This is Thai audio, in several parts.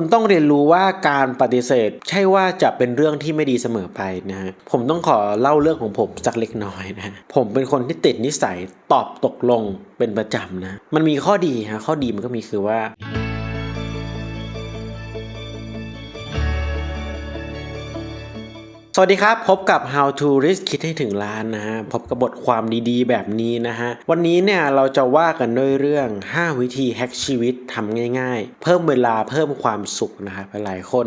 คุณต้องเรียนรู้ว่าการปฏิเสธ ใช่ว่าจะเป็นเรื่องที่ไม่ดีเสมอไปนะฮะผมต้องขอเล่าเรื่องของผมสักเล็กน้อยนะฮะผมเป็นคนที่ติดนิสัยตอบตกลงเป็นประจำนะ มันมีข้อดีฮะข้อดีมันก็มีคือว่า สวัสดีครับ พบกับ How to Risk คิดให้ถึงล้านนะฮะ พบกับบทความดีๆ แบบนี้นะฮะ วันนี้เนี่ยเราจะว่ากันด้วยเรื่อง 5 วิธีแฮกชีวิตทำง่ายๆ เพิ่มเวลาเพิ่มความสุขนะครับหลายคน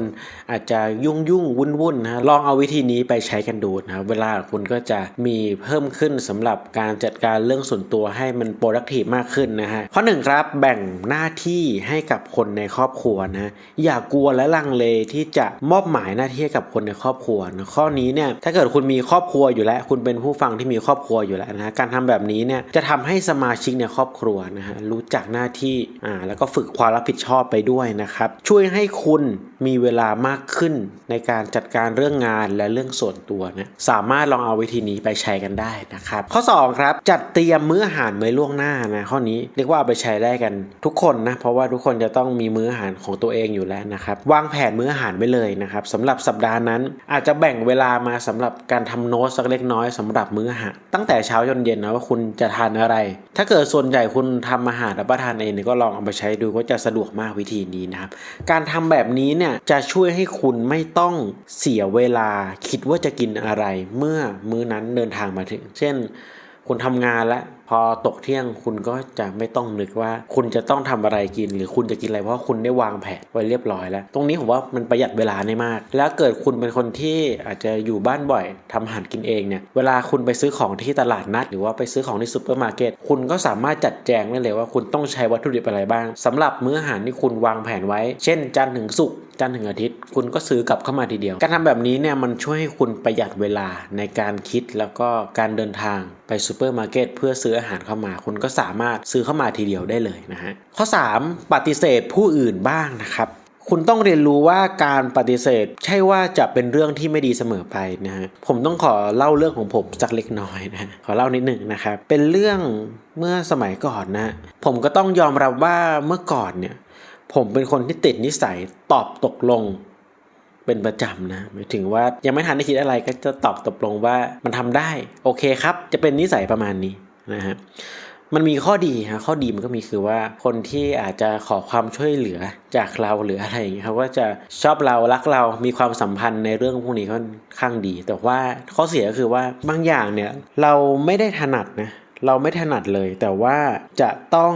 อาจจะยุ่งยุ่งวุ่นวุ่นนะลองเอาวิธีนี้ไปใช้กันดูนะเวลาคุณก็จะมีเพิ่มขึ้นสำหรับการจัดการเรื่องส่วนตัวให้มัน productive มากขึ้นนะฮะข้อหนึ่งครับแบ่งหน้าที่ให้กับคนในครอบครัวนะอย่ากลัวและลังเลที่จะมอบหมายหน้าที่กับคนในครอบครัวนะข้อนี้เนี่ยถ้าเกิดคุณมีครอบครัวอยู่แล้ว คุณเป็นผู้ฟังที่มีครอบครัวอยู่แล้วนะการทำแบบนี้เนี่ยจะทำให้สมาชิกในครอบครัวนะฮะรู้จักหน้าที่อ่าแล้วก็ฝึกความรับผิดชอบไปด้วยนะครับ ช่วยให้คุณมีเวลามากขึ้นในการจัดการเรื่องงานและเรื่องส่วนตัวนะสามารถลองเอาวิธีนี้ไปใช้กันได้นะครับ ข้อสองครับ จัดเตรียมมื้ออาหารไว้ล่วงหน้านะข้อนี้เรียกว่าเอาไปใช้ได้กันทุกคนนะเพราะว่าทุกคนจะต้องมีมื้ออาหารของตัวเองอยู่แล้วนะครับวางแผนมื้ออาหารไว้เลยนะครับสำหรับสัปดาห์นั้นอาจจะแบ่งเวลามาสำหรับการทำโน้ตสักเล็กน้อยสำหรับมื้ออาหารตั้งแต่เช้าจนเย็นนะว่าคุณจะทานอะไร ถ้าเกิดส่วนใหญ่คุณทำอาหารรับประทานเองเนี่ยก็ลองเอาไปใช้ดูก็จะสะดวกมากวิธีนี้นะครับ การทำแบบนี้เนี่ยจะช่วยให้คุณไม่ต้องเสียเวลาคิดว่าจะกินอะไร เมื่อมื้อนั้นเดินทางมาถึง เช่น คุณทำงานแล้ว พอตกเที่ยงคุณก็จะไม่ต้องนึกว่าคุณจะต้องทำอะไรกิน หรือคุณจะกินอะไรเพราะคุณได้วางแผนไว้เรียบร้อยแล้ว ตรงนี้ผมว่ามันประหยัดเวลาได้มาก แล้วเกิดคุณเป็นคนที่อาจจะอยู่บ้านบ่อยทำอาหารกินเองเนี่ยเวลาคุณไปซื้อของที่ตลาดนัด หรือว่าไปซื้อของที่ซูเปอร์มาร์เก็ตคุณก็สามารถจัดแจงได้เลยว่าคุณต้องใช้วัตถุดิบอะไรบ้างสำหรับมื้ออาหารที่คุณวางแผนไว้ เช่นจันทร์ถึงศุกร์ จันทร์ถึงอาทิตย์ คุณก็ซื้อกลับเข้ามาทีเดียว การทำแบบนี้เนี่ยมันช่วยให้คุณประหยัดเวลาในการคิดแล้วก็การเดินทางไปซูเปอร์มาร์เก็ตเพื่อซื้ออาหารเข้ามา คุณก็สามารถซื้อเข้ามาทีเดียวได้เลยนะฮะข้อ 3 ปฏิเสธผู้อื่นบ้างนะครับคุณต้องเรียนรู้ว่าการปฏิเสธใช่ว่าจะเป็นเรื่องที่ไม่ดีเสมอไปนะฮะผมต้องขอเล่าเรื่องของผมสักเล็กน้อยนะขอเล่านิดหนึ่งนะครับเป็นเรื่องเมื่อสมัยก่อนนะ ผมก็ต้องยอมรับว่าเมื่อก่อนเนี่ย ผมเป็นคนที่ติดนิสัยตอบตกลงเป็นประจำนะหมายถึงว่ายังไม่ทันได้คิดอะไรก็จะตอบตกลงว่ามันทำได้ โอเคครับ จะเป็นนิสัยประมาณนี้นะฮะมันมีข้อดีฮะข้อดีมันก็มีคือว่าคนที่อาจจะขอความช่วยเหลือจากเราหรืออะไรอย่างเงี้ยเขาก็จะชอบเรารักเรามีความสัมพันธ์ในเรื่องพวกนี้ค่อนข้างดี แต่ว่าข้อเสียก็คือว่าบางอย่างเนี่ยเราไม่ได้ถนัดนะ เราไม่ถนัดเลย แต่ว่าจะต้อง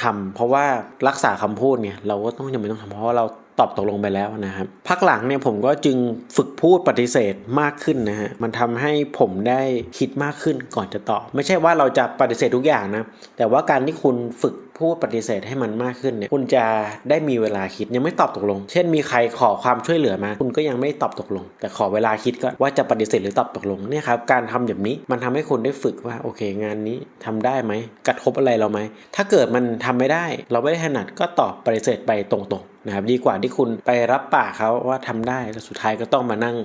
ทำเพราะว่ารักษาคำพูดเนี่ยเราก็ต้องจำเป็นต้องทำเพราะว่าเราตอบตกลงไปแล้วนะครับพักหลังเนี่ยผมก็จึงฝึกพูดปฏิเสธมากขึ้นนะฮะมันทำให้ผมได้คิดมากขึ้นก่อนจะตอบไม่ใช่ว่าเราจะปฏิเสธทุกอย่างนะแต่ว่าการที่คุณฝึก พูดปฏิเสธให้มันมากขึ้นเนี่ยคุณจะได้มีเวลาคิดยังไม่ตอบตกลง เช่นมีใครขอความช่วยเหลือมา คุณก็ยังไม่ตอบตกลง แต่ขอเวลาคิดก็ว่าจะปฏิเสธหรือตอบตกลงเนี่ยครับการทำแบบนี้มันทำให้คุณได้ฝึกว่าโอเค งานนี้ทำได้ไหมกระทบอะไรเราไหมถ้าเกิดมันทำไม่ได้ เราไม่ได้ถนัดก็ตอบปฏิเสธไปตรงๆนะครับดีกว่าที่คุณไปรับปากเขาว่าทำได้แล้วสุดท้ายก็ต้องมานั่ง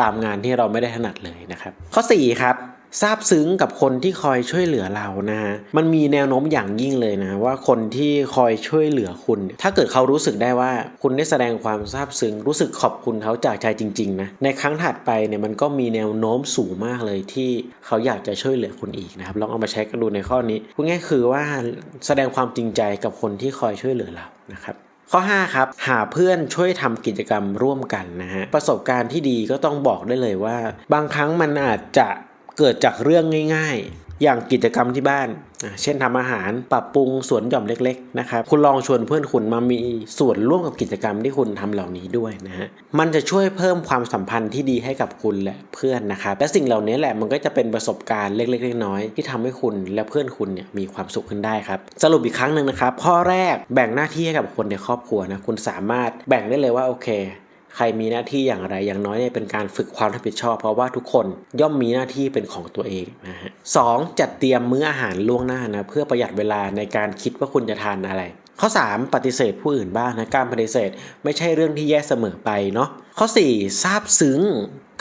ตามงานที่เราไม่ได้ถนัดเลยนะครับ ข้อ 4 ครับ ซาบซึ้งกับคนที่คอยช่วยเหลือเรานะฮะ มันมีแนวโน้มอย่างยิ่งเลยนะ ว่าคนที่คอยช่วยเหลือคุณ ถ้าเกิดเขารู้สึกได้ว่าคุณได้แสดงความซาบซึ้งรู้สึกขอบคุณเขาจากใจจริงๆนะ ในครั้งถัดไปเนี่ยมันก็มีแนวโน้มสูงมากเลยที่เขาอยากจะช่วยเหลือคุณอีกนะครับ ลองเอามาใช้กันดูในข้อนี้พูดง่ายคือว่าแสดงความจริงใจกับคนที่คอยช่วยเหลือเรานะครับข้อ 5 ครับ หาเพื่อนช่วยทำกิจกรรมร่วมกันนะฮะ ประสบการณ์ที่ดีก็ต้องบอกได้เลยว่า บางครั้งมันอาจจะ เกิดจากเรื่องง่าย ๆ อย่างกิจกรรมที่บ้าน เช่นทำอาหารปรับปรุงสวนหย่อมเล็กๆนะครับคุณลองชวนเพื่อนคุณมามีส่วนร่วมกับกิจกรรมที่คุณทำเหล่านี้ด้วยนะฮะมันจะช่วยเพิ่มความสัมพันธ์ที่ดีให้กับคุณและเพื่อนนะครับและสิ่งเหล่านี้แหละมันก็จะเป็นประสบการณ์เล็กๆน้อยๆที่ทำให้คุณและเพื่อนคุณเนี่ยมีความสุขขึ้นได้ครับสรุปอีกครั้งหนึ่งนะครับข้อแรกแบ่งหน้าที่ให้กับคนในครอบครัวนะคุณสามารถแบ่งได้เลยว่าโอเค ใครมีหน้าที่อย่างไรอย่างน้อยเนี่ยเป็นการฝึกความรับผิดชอบ เพราะว่าทุกคนย่อมมีหน้าที่เป็นของตัวเองนะฮะสองจัดเตรียมมื้ออาหารล่วงหน้านะเพื่อประหยัดเวลาในการคิดว่าคุณจะทานอะไร ข้อ 3 ปฏิเสธผู้อื่นบ้างนะการปฏิเสธไม่ใช่เรื่องที่แย่เสมอไปเนาะข้อ 4 ทราบซึ้ง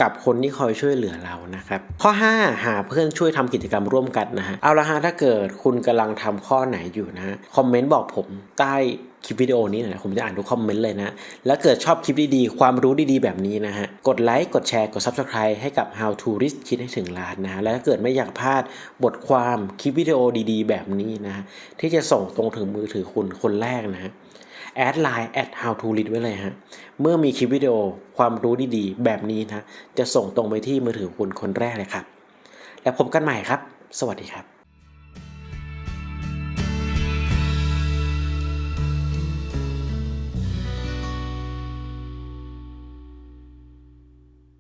กับคนที่คอยช่วยเหลือเรานะครับ ข้อ 5 หาเพื่อนช่วยทำกิจกรรมร่วมกันนะฮะเอาละฮะถ้าเกิดคุณกำลังทำข้อไหนอยู่นะคอมเมนต์บอกผมใต้ คลิปวิดีโอนี้หน่อยนะผมจะอ่านทุกคอมเมนต์เลยนะ แล้วเกิดชอบคลิปดีๆ ความรู้ดีๆ แบบนี้นะฮะ กดไลค์ กดแชร์ กด Subscribe ให้กับ How to Risk คิดให้ถึงล้านนะฮะ แล้วถ้าเกิดไม่อยากพลาดบทความคลิปวิดีโอดีๆ แบบนี้นะฮะที่จะส่งตรงถึงมือถือคุณคนแรกนะฮะแอดไลน์ at how to read ไว้เลยฮะ เมื่อมีคลิปวิดีโอความรู้ดีๆ แบบนี้นะ จะส่งตรงไปที่มือถือคุณคนแรกเลยครับ แล้วพบกันใหม่ครับ สวัสดีครับ